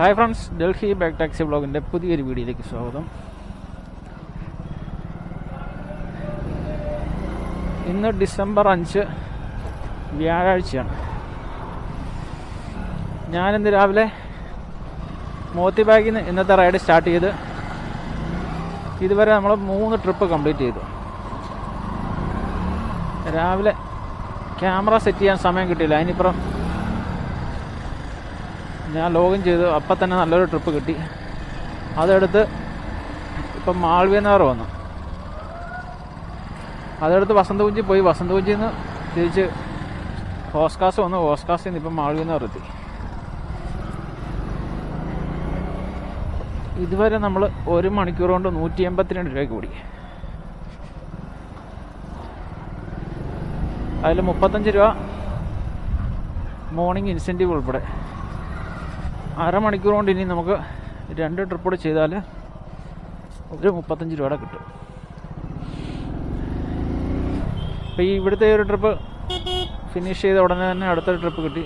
Hi friends Delhi back taxi ബ്ലോഗിന്റെ പുതിയൊരു വീഡിയോയിലേക്ക് സ്വാഗതം. ഇന്ന് ഡിസംബർ അഞ്ച് വ്യാഴാഴ്ചയാണ്. ഞാനിന്ന് രാവിലെ മോത്തി ബാഗിൽ നിന്ന് ഇന്നത്തെ റൈഡ് സ്റ്റാർട്ട് ചെയ്ത് ഇതുവരെ നമ്മൾ മൂന്ന് ട്രിപ്പ് കംപ്ലീറ്റ് ചെയ്തു. രാവിലെ ക്യാമറ സെറ്റ് ചെയ്യാൻ സമയം കിട്ടിയില്ല. അതിനിപ്പുറം ഞാൻ ലോഗിൻ ചെയ്തു. അപ്പം തന്നെ നല്ലൊരു ട്രിപ്പ് കിട്ടി. അതെടുത്ത് ഇപ്പം മാൾവിയനാറ് വന്നു. അതെടുത്ത് വസന്തകുഞ്ചി പോയി. വസന്തകുഞ്ചിയിൽ നിന്ന് തിരിച്ച് ഹോസ്കാസ് വന്നു. ഹോസ്കാസിൽ നിന്ന് ഇപ്പം മാൾവിയനാറ് എത്തി. ഇതുവരെ നമ്മൾ ഒരു മണിക്കൂർ കൊണ്ട് നൂറ്റി എൺപത്തിരണ്ട് രൂപയ്ക്ക് കൂടി അതിൽ മുപ്പത്തഞ്ച് രൂപ മോർണിംഗ് ഇൻസെന്റീവ് ഉൾപ്പെടെ. അരമണിക്കൂർ കൊണ്ട് ഇനി നമുക്ക് രണ്ട് ട്രിപ്പ് കൂടെ ചെയ്താൽ ഒരു മുപ്പത്തഞ്ച് രൂപയുടെ കിട്ടും. അപ്പോൾ ഈ ഇവിടുത്തെ ഒരു ട്രിപ്പ് ഫിനിഷ് ചെയ്ത ഉടനെ തന്നെ അടുത്ത ട്രിപ്പ് കിട്ടി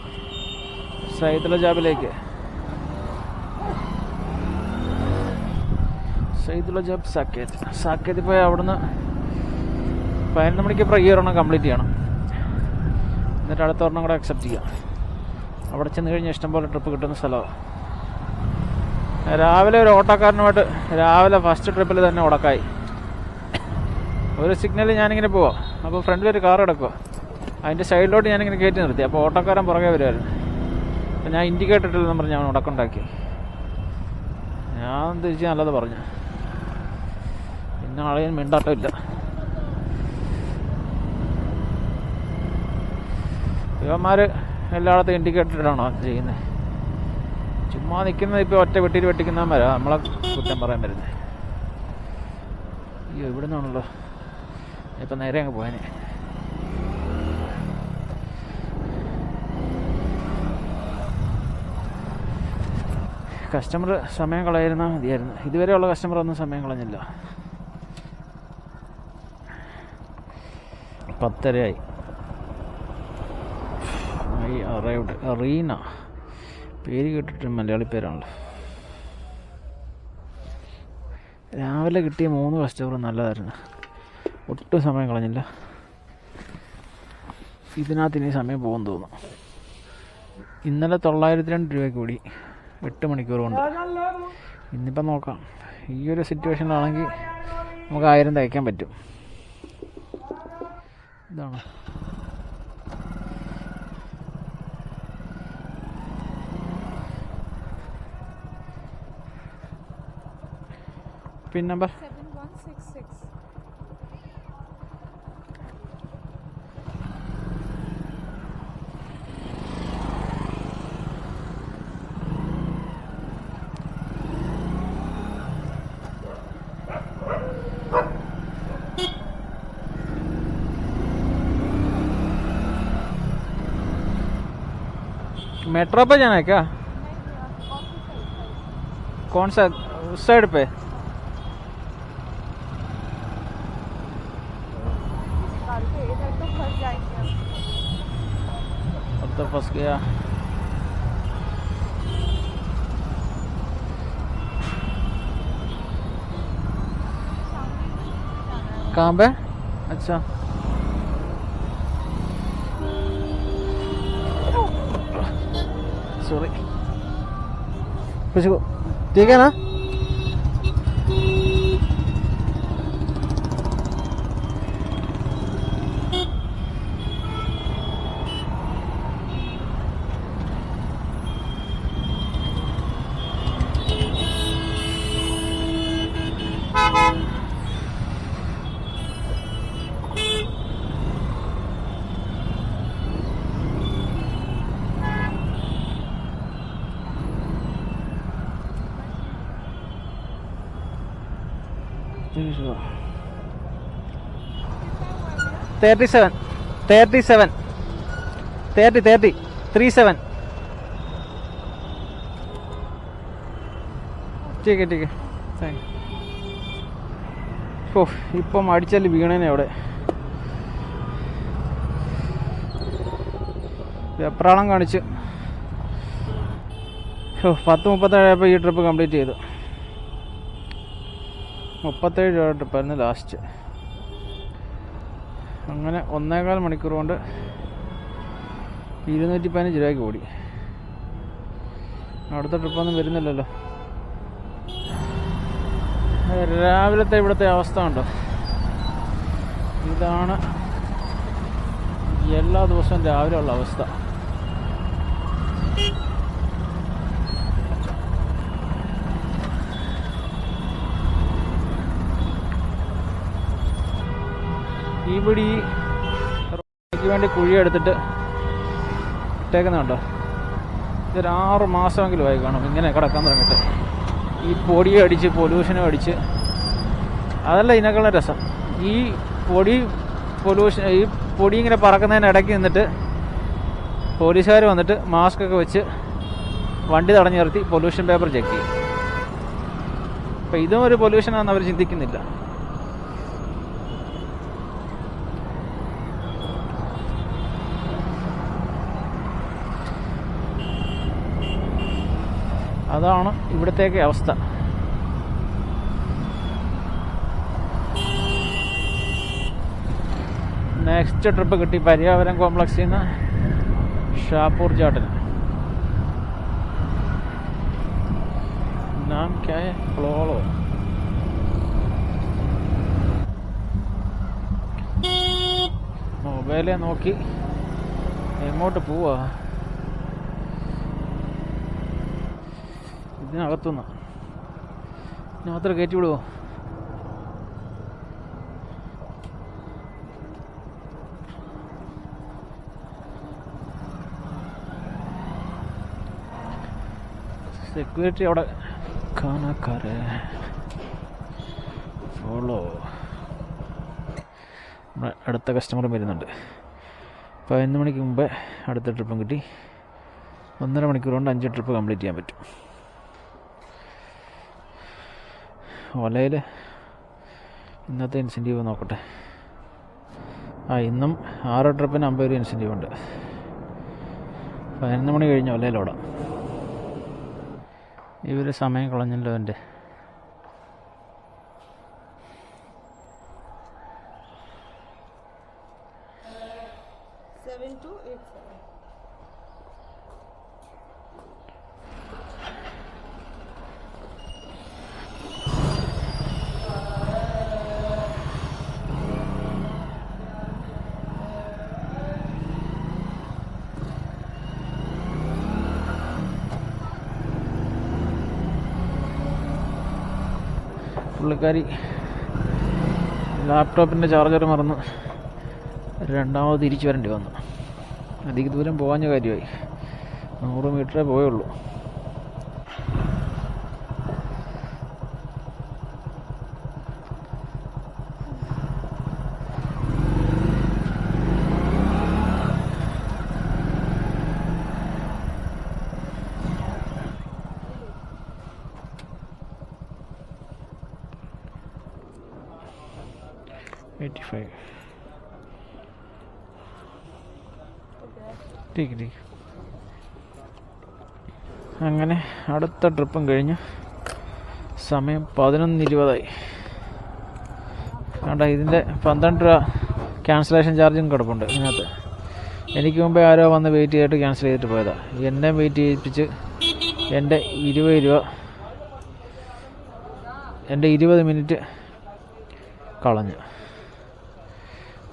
സൈതല ജാബിലേക്ക്. സൈദുല ജാബ് സാക്കേത്. സാക്കേത്തിൽ പോയി അവിടുന്ന് പതിനൊന്ന് മണിക്ക് ഒരെണ്ണം കംപ്ലീറ്റ് ചെയ്യണം. എന്നിട്ട് അടുത്ത ഒരെണ്ണം കൂടെ അക്സെപ്റ്റ് ചെയ്യാം. അവിടെ ചെന്ന് കഴിഞ്ഞാൽ ഇഷ്ടംപോലെ ട്രിപ്പ് കിട്ടുന്ന സ്ഥലമാണ് രാവിലെ ഒരു ഓട്ടോക്കാരനുമായിട്ട് രാവിലെ ഫസ്റ്റ് ട്രിപ്പിൽ തന്നെ ഉടക്കായി. ഒരു സിഗ്നലിൽ ഞാനിങ്ങനെ പോവാം. അപ്പോൾ ഫ്രണ്ടിൽ ഒരു കാർ കിടക്കുക അതിന്റെ സൈഡിലോട്ട് ഞാനിങ്ങനെ കയറ്റി നിർത്തി. അപ്പോൾ ഓട്ടോക്കാരൻ പുറകെ വരുമായിരുന്നു അപ്പോൾ ഞാൻ ഇൻഡിക്കേറ്റർ ഇട്ടില്ലെന്ന് പറഞ്ഞ് ഞാൻ ഉടക്കുണ്ടാക്കി. ഞാൻ തിരിച്ച് നല്ലത് പറഞ്ഞു. പിന്നെ ആളെ മിണ്ടാട്ടമില്ല. ഇവന്മാർ എല്ലായിടത്തും ഇൻഡിക്കേറ്റഡാണോ ചെയ്യുന്നത് ചുമ്മാ നിൽക്കുന്നത് ഇപ്പോൾ ഒറ്റ വെട്ടിയിൽ വെട്ടിക്കുന്നവന്മാരാ നമ്മളെ കുറ്റം പറയാൻ വരുന്നത് അയ്യോ ഇവിടെ നിന്നാണല്ലോ ഇപ്പം നേരെ അങ്ങ് പോയാനെ. കസ്റ്റമർ സമയം കളയിരുന്നാൽ മതിയായിരുന്നു. ഇതുവരെയുള്ള കസ്റ്റമർ ഒന്നും സമയം കളഞ്ഞില്ല. പത്തരയായി. ഐ അറൈവ്ഡ് റീന പേര് കേട്ടിട്ട് മലയാളി പേരാണല്ലോ. രാവിലെ കിട്ടിയ മൂന്ന് കസ്റ്റമർ നല്ലതായിരുന്നു. ഒട്ടും സമയം കളഞ്ഞില്ല. ഇതിനകത്ത് ഇനി സമയം പോകും തോന്നുന്നു. ഇന്നലെ തൊള്ളായിരത്തി രണ്ട് രൂപ കൂടി എട്ട് മണിക്കൂർ കൊണ്ട്. ഇന്നിപ്പം നോക്കാം. ഈ ഒരു സിറ്റുവേഷനിലാണെങ്കിൽ നമുക്ക് ആയിരം തയ്ക്കാൻ പറ്റും. ഇതാണ്. पिन नंबर मेट्रो पे जाना है क्या? कौन सा उस साइड पे? फंस गया। कहाँ पे? अच्छा। सॉरी कुछ ठीक है ना? Thirty seven thirty seven thirty thirty three seven ടീക്ക് ടീക്ക്. താങ്ക് ഓ ഇപ്പം അടിച്ചാൽ വീണേനെ അവിടെ. വെപ്രാളം കാണിച്ച്. ഓ പത്ത് മുപ്പത്തേഴായപ്പോൾ ഈ ട്രിപ്പ് കംപ്ലീറ്റ് ചെയ്തു. മുപ്പത്തേഴ് രൂപ ട്രിപ്പായിരുന്നു ലാസ്റ്റ് അങ്ങനെ ഒന്നേകാൽ മണിക്കൂർ കൊണ്ട് ഇരുന്നൂറ്റി പതിനഞ്ച് രൂപയ്ക്ക് ഓടി. അടുത്ത ട്രിപ്പൊന്നും വരുന്നില്ലല്ലോ. രാവിലത്തെ ഇവിടുത്തെ അവസ്ഥ ഉണ്ടോ ഇതാണ് എല്ലാ ദിവസവും രാവിലെ ഉള്ള അവസ്ഥ. ഇവിടെ ഈ റോഡിലേക്ക് വേണ്ടി കുഴി എടുത്തിട്ട് ഇട്ടേക്കുന്നുണ്ടോ. ഇതൊരു ആറ് മാസമെങ്കിലും ആയി കാണും. ഇങ്ങനെ കിടക്കാൻ തുടങ്ങിയിട്ട്. ഈ പൊടിയും അടിച്ച് പൊല്യൂഷനും അടിച്ച്. അതല്ല ഇതിനേക്കാളും രസം. ഈ പൊടി പൊല്യൂഷൻ ഈ പൊടി ഇങ്ങനെ പറക്കുന്നതിന് ഇടയ്ക്ക് നിന്നിട്ട് പോലീസുകാർ വന്നിട്ട് മാസ്ക് ഒക്കെ വെച്ച് വണ്ടി തടഞ്ഞു നിർത്തി പൊല്യൂഷൻ പേപ്പർ ചെക്ക് ചെയ്യും. അപ്പം ഇതും ഒരു പൊല്യൂഷനാണെന്ന് അവർ ചിന്തിക്കുന്നില്ല. അതാണ് ഇവിടത്തേക്ക് അവസ്ഥ. നെക്സ്റ്റ് ട്രിപ്പ് കിട്ടി പര്യാവരം കോംപ്ലക്സിൽ നിന്ന് ഷാപ്പൂർ ചാട്ടിന്. നാം ക്യായ? ഫ്ലോളോ മൊബൈലെ നോക്കി എങ്ങോട്ട് പോവാ? ഇതിനകത്തുനിന്ന്. ഇതിനകത്ത് കയറ്റി വിടുവോ? സെക്യൂരിറ്റി അവിടെ. കാണാക്കാരെ. ഫോളോ നമ്മുടെ അടുത്ത കസ്റ്റമറും വരുന്നുണ്ട്. പതിനൊന്ന് മണിക്ക് മുമ്പേ അടുത്ത ട്രിപ്പും കിട്ടി. ഒന്നര മണിക്കൂർ കൊണ്ട് അഞ്ച് ട്രിപ്പ് കംപ്ലീറ്റ് ചെയ്യാൻ പറ്റും. ഒലയിൽ ഇന്നത്തെ ഇൻസെന്റീവ് നോക്കട്ടെ. ആ ഇന്നും ആറ് ട്രിപ്പിന് അമ്പത് രൂപ ഇൻസെന്റീവ് ഉണ്ട്. പതിനൊന്ന് മണി കഴിഞ്ഞ് ഒലയിലോടാം ഇവർ സമയം കളഞ്ഞല്ലോ എന്റെ പുള്ളിക്കാരി ലാപ്ടോപ്പിന്റെ ചാർജർ മറന്ന് രണ്ടാമത് തിരിച്ചു വരേണ്ടി വന്നു. അധിക ദൂരം പോകാഞ്ഞ കാര്യമായി. നൂറ് മീറ്ററേ പോയുള്ളൂ. ടീക്ക് ടീക്ക് അങ്ങനെ അടുത്ത ട്രിപ്പും കഴിഞ്ഞ്. സമയം പതിനൊന്ന് ഇരുപതായി. വേണ്ട ഇതിന്റെ പന്ത്രണ്ട് രൂപ ക്യാൻസലേഷൻ ചാർജും കിടപ്പുണ്ട് ഇതിനകത്ത്. എനിക്ക് മുമ്പേ ആരോ വന്ന് വെയിറ്റ് ചെയ്തിട്ട് ക്യാൻസൽ ചെയ്തിട്ട് പോയതാ. എന്നെ വെയിറ്റ് ചെയ്യിപ്പിച്ച് എന്റെ ഇരുപത് രൂപ എന്റെ ഇരുപത് മിനിറ്റ് കളഞ്ഞു.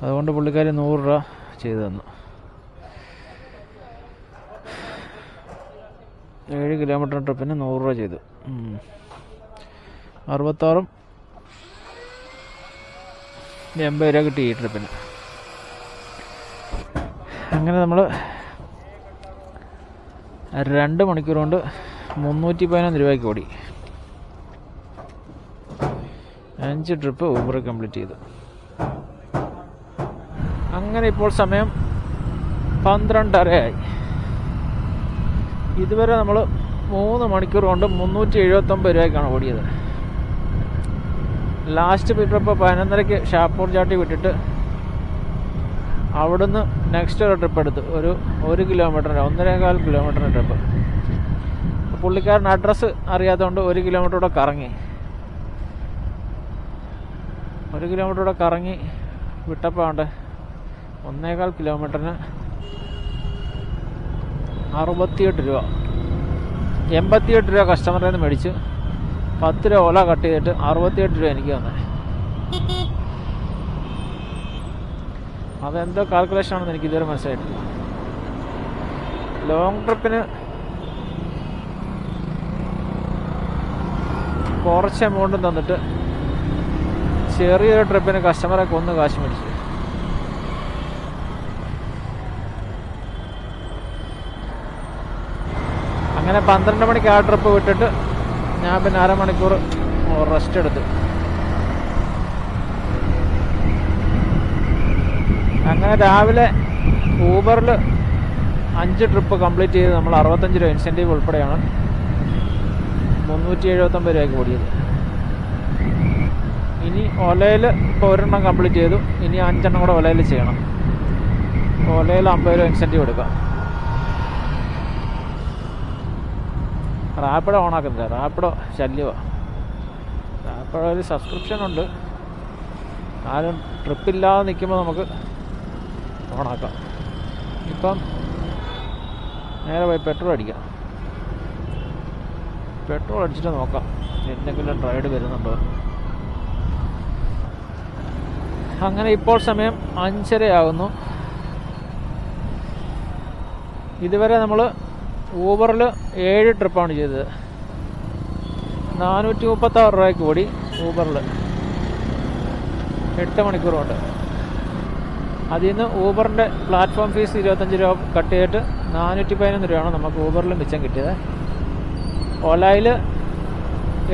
അതുകൊണ്ട് പുള്ളിക്കാരി നൂറ് രൂപ ചെയ്തു തന്നു. ഏഴ് കിലോമീറ്റർ ട്രിപ്പിന് നൂറ് രൂപ ചെയ്തു. അറുപത്താറും എൺപത് രൂപ കിട്ടി ഈ ട്രിപ്പിന്. അങ്ങനെ നമ്മൾ രണ്ട് മണിക്കൂർ കൊണ്ട് മുന്നൂറ്റി പതിനൊന്ന് രൂപയ്ക്ക് ഓടി. അഞ്ച് ട്രിപ്പ് ഊബർ കംപ്ലീറ്റ് ചെയ്തു. അങ്ങനെ ഇപ്പോൾ സമയം പന്ത്രണ്ടരയായി. ഇതുവരെ നമ്മൾ മൂന്ന് മണിക്കൂർ കൊണ്ട് മുന്നൂറ്റി എഴുപത്തൊമ്പത് രൂപയ്ക്കാണ് ഓടിയത്. ലാസ്റ്റ് ട്രിപ്പ് പതിനൊന്നരയ്ക്ക് ഷാപ്പൂർ ചാട്ടി വിട്ടിട്ട് അവിടുന്ന് നെക്സ്റ്റ് ഒരു ട്രിപ്പ് എടുത്തു. ഒരു ഒരു കിലോമീറ്ററിന്റെ ഒന്നരേകാൽ കിലോമീറ്ററിന്റെ ട്രിപ്പ് പുള്ളിക്കാരൻ അഡ്രസ്സ് അറിയാത്തതുകൊണ്ട് ഒരു കിലോമീറ്റർ കൂടെ കറങ്ങി. ഒരു കിലോമീറ്റർ കൂടെ കറങ്ങി വിട്ടപ്പോൾ ഉണ്ട് ഒന്നേകാൽ കിലോമീറ്ററിന് അറുപത്തിയെട്ട് രൂപ. എൺപത്തിയെട്ട് രൂപ കസ്റ്റമറിൽ നിന്ന് മേടിച്ച് പത്ത് രൂപ ഓല കട്ട് ചെയ്തിട്ട് അറുപത്തിയെട്ട് രൂപ എനിക്ക് തന്നെ. അതെന്തോ കാൽക്കുലേഷൻ ആണെന്ന് എനിക്ക് ഇതുവരെ മനസ്സിലായിട്ടില്ല. ലോങ് ട്രിപ്പിന് കുറച്ച് എമൗണ്ടും തന്നിട്ട് ചെറിയൊരു ട്രിപ്പിന് കസ്റ്റമറെ കൊന്ന് കാശ് മേടിച്ചു. അങ്ങനെ പന്ത്രണ്ട് മണിക്ക് ആ ട്രിപ്പ് വിട്ടിട്ട് ഞാൻ പിന്നെ അരമണിക്കൂർ റെസ്റ്റ് എടുത്തു. അങ്ങനെ രാവിലെ ഊബറിൽ അഞ്ച് ട്രിപ്പ് കംപ്ലീറ്റ് ചെയ്ത് നമ്മൾ അറുപത്തഞ്ച് രൂപ ഇൻസെന്റീവ് ഉൾപ്പെടെയാണ് മുന്നൂറ്റി എഴുപത്തൊമ്പത് രൂപയ്ക്ക് ഓടിയത് ഇനി ഒലയിൽ ഇപ്പോൾ ഒരെണ്ണം കംപ്ലീറ്റ് ചെയ്തു. ഇനി അഞ്ചെണ്ണം കൂടെ ഒലയിൽ ചെയ്യണം. ഒലയിൽ അമ്പത് രൂപ ഇൻസെന്റീവ് എടുക്കാം. റാപ്പിഡോ ഓണാക്കുന്നില്ല. റാപ്പിഡോ ശല്യമാണ് റാപ്പിഡോ ഒരു സബ്സ്ക്രിപ്ഷൻ ഉണ്ട് ആരും ട്രിപ്പില്ലാതെ നിൽക്കുമ്പോൾ നമുക്ക് ഓണാക്കാം. ഇപ്പം നേരെ പോയി പെട്രോൾ അടിക്കാം. പെട്രോൾ അടിച്ചിട്ട് നോക്കാം. എന്തെങ്കിലും ട്രൈഡ് വരുന്നുണ്ടോ? അങ്ങനെ ഇപ്പോൾ സമയം അഞ്ചരയാകുന്നു ഇതുവരെ നമ്മൾ ഊബറിൽ ഏഴ് ട്രിപ്പാണ് ചെയ്തത്. നാനൂറ്റി മുപ്പത്താറ് രൂപയ്ക്ക് ഓടി ഊബറിൽ എട്ട് മണിക്കൂർ കൊണ്ട് അതിൽ നിന്ന് ഊബറിന്റെ പ്ലാറ്റ്ഫോം ഫീസ് ഇരുപത്തഞ്ച് രൂപ കട്ട് ചെയ്തിട്ട് നാനൂറ്റി പതിനൊന്ന് രൂപയാണ് നമുക്ക് ഊബറിൽ മിച്ചം കിട്ടിയത്. ഓലായിൽ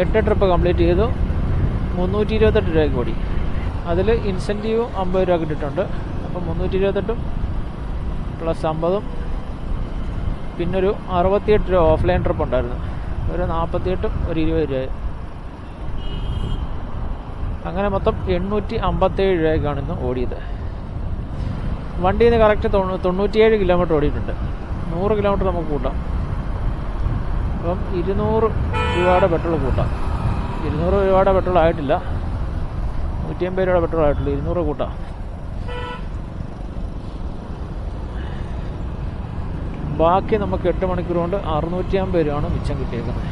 എട്ട് ട്രിപ്പ് കംപ്ലീറ്റ് ചെയ്തു. മുന്നൂറ്റി ഇരുപത്തെട്ട് രൂപയ്ക്ക് ഓടി. അതിൽ ഇൻസെന്റീവും അമ്പത് രൂപ കിട്ടിയിട്ടുണ്ട്. അപ്പം മുന്നൂറ്റി ഇരുപത്തെട്ടും പ്ലസ് അമ്പതും പിന്നൊരു അറുപത്തിയെട്ട് രൂപ ഓഫ്ലൈൻ ട്രിപ്പ് ഉണ്ടായിരുന്നു. ഒരു നാൽപ്പത്തിയെട്ടും ഒരു ഇരുപത് രൂപ. അങ്ങനെ മൊത്തം എണ്ണൂറ്റി അമ്പത്തേഴ് രൂപയ്ക്കാണ് ഇന്ന് ഓടിയത്. വണ്ടി നിന്ന് കറക്റ്റ് തൊണ്ണൂറ്റിയേഴ് കിലോമീറ്റർ ഓടിയിട്ടുണ്ട്. നൂറ് കിലോമീറ്റർ നമുക്ക് കൂട്ടാം. അപ്പം ഇരുന്നൂറ് രൂപയുടെ പെട്രോൾ കൂട്ടാം. ഇരുന്നൂറ് രൂപയുടെ പെട്രോൾ ആയിട്ടില്ല. നൂറ്റി അമ്പത് രൂപയുടെ പെട്രോൾ ആയിട്ടുള്ളൂ. ഇരുന്നൂറ് കൂട്ടാം. ബാക്കി നമുക്ക് എട്ട് മണിക്കൂർ കൊണ്ട് അറുന്നൂറ്റി അമ്പത് രൂപയാണ് മിച്ചം കിട്ടിയേക്കുന്നത്.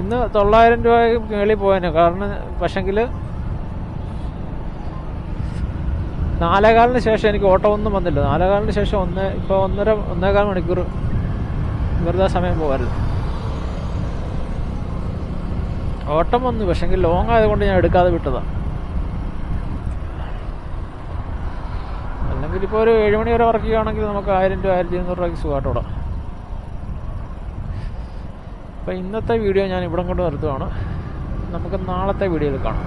ഇന്ന് തൊള്ളായിരം രൂപ കേളി പോയതിന് കാരണം പക്ഷെങ്കിൽ നാലേകാലിന് ശേഷം എനിക്ക് ഓട്ടോ ഒന്നും വന്നില്ല. നാലേകാലിന് ശേഷം ഒന്ന് ഇപ്പോൾ ഒന്നര ഒന്നേകാൽ മണിക്കൂർ വെറുതെ സമയം പോകാറില്ല. ഓട്ടം വന്നു. പക്ഷെങ്കിൽ ലോങ് ആയതുകൊണ്ട് ഞാൻ എടുക്കാതെ വിട്ടതാണ് അല്ലെങ്കിൽ ഇപ്പോൾ ഒരു ഏഴ് മണി വരെ വർക്ക് ചെയ്യുകയാണെങ്കിൽ നമുക്ക് ആയിരം രൂപ ആയിരത്തി ഇരുന്നൂറ് രൂപയ്ക്ക് സുഖമായിട്ട് വിടാം അപ്പോൾ ഇന്നത്തെ വീഡിയോ ഞാൻ ഇവിടം കൊണ്ട് നിർത്തുവാണ്. നമുക്ക് നാളത്തെ വീഡിയോയിൽ കാണാം.